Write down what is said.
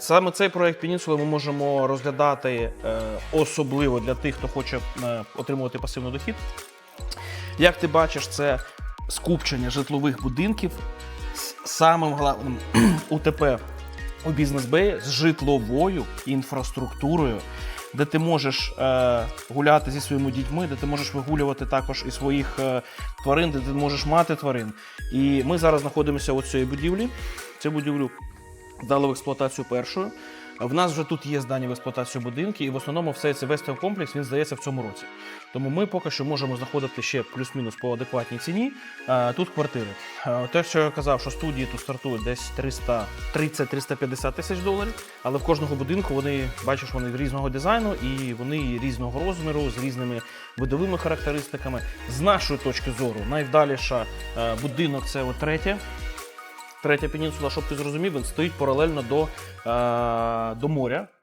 Саме цей проект Пенінсула ми можемо розглядати е, особливо для тих, хто хоче е, отримувати пасивний дохід. Як ти бачиш, це скупчення житлових будинків з самим головним УТП у бізнес-беї з житловою інфраструктурою, де ти можеш е, гуляти зі своїми дітьми, де ти можеш вигулювати також і своїх тварин, де ти можеш мати тварин. І ми зараз знаходимося у цій будівлі. Цю будівлю дали в експлуатацію першою. В нас вже тут є здані в експлуатацію будинки, і в основному все цей весь комплекс він здається в цьому році. Тому ми поки що можемо знаходити ще плюс-мінус по адекватній ціні е, тут квартири. Е, Те, що я казав, що студії тут стартують десь 330-350 тисяч доларів, але в кожного будинку вони бачиш, вони різного дизайну і вони різного розміру з різними видовими характеристиками. З нашої точки зору, найвдаліша е, будинок це от третє. Третя пенінсула, щоб ти зрозумів, він стоїть паралельно до, е, до моря.